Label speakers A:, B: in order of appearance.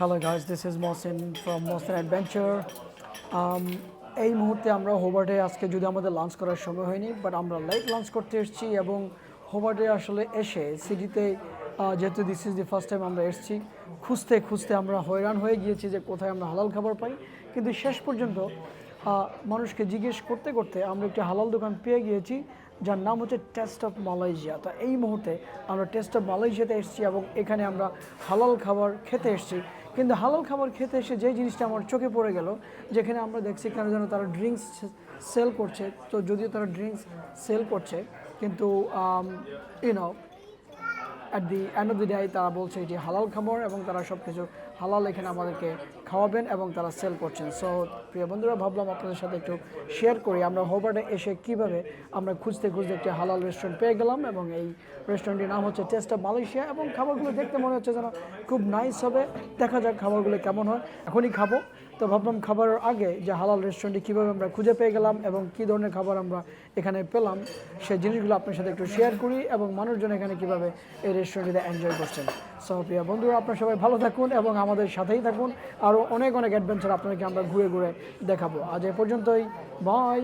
A: Hello guys this is Mohsin from Mohsin adventure এই মুহূর্তে আমরা হোবার্টে আজকে যদি আমাদের লাঞ্চ করার সময় হয়নি বাট আমরা লাইট লাঞ্চ করতে এসেছি এবং হোবার্টে আসলে এসে সিটিতে যেহেতু this is the first time আমরা এসেছি, খুঁজতে খুঁজতে আমরা হয়রান হয়ে গিয়েছি যে কোথায় আমরা হালাল খাবার পাই। কিন্তু শেষ পর্যন্ত মানুষকে জিজ্ঞেস করতে করতে আমরা একটি হালাল দোকান পেয়ে গিয়েছি, যার নাম হচ্ছে টেস্ট অফ মালয়েশিয়া তো এই মুহূর্তে আমরা টেস্ট অফ মালয়েশিয়াতে এসেছি এবং এখানে আমরা হালাল খাবার খেতে এসেছি। কিন্তু হালাল খাবার খেতে এসে যে জিনিসটা আমার চোখে পড়ে গেল, যেখানে আমরা দেখছি কেন যেন তারা ড্রিঙ্কস সেল করছে, তো যদিও তারা ড্রিঙ্কস সেল করছে, কিন্তু you know at the end of the day তারা বলছে এটি হালাল খাবার এবং তারা সব কিছু হালাল এখানে আমাদেরকে খাওয়াবেন এবং তারা সেল করছেন। সো প্রিয় বন্ধুরা, ভাবলাম আপনাদের সাথে একটু শেয়ার করি। আমরা হোবার্টে এসে কীভাবে আমরা খুঁজতে খুঁজতে একটি হালাল রেস্টুরেন্ট পেয়ে গেলাম এবং এই রেস্টুরেন্টটির নাম হচ্ছে টেস্ট অফ মালয়েশিয়া এবং খাবারগুলো দেখতে মনে হচ্ছে যেন খুব নাইস হবে। দেখা যাক খাবারগুলো কেমন হয়। এখনই খাব। তো ভাবলাম খাবারের আগে যে হালাল রেস্টুরেন্টে কীভাবে আমরা খুঁজে পেয়ে গেলাম এবং কী ধরনের খাবার আমরা এখানে পেলাম সে জিনিসগুলো আপনার সাথে একটু শেয়ার করি এবং মানুষজন এখানে কীভাবে এই রেস্টুরেন্টটিতে এনজয় করছেন। সো প্রিয় বন্ধুরা, আপনার সবাই ভালো থাকুন এবং আমাদের সাথেই থাকুন। আরও অনেক অনেক অ্যাডভেঞ্চার আপনাকে আমরা ঘুরে ঘুরে দেখাবো। আজ এ পর্যন্তই। বাই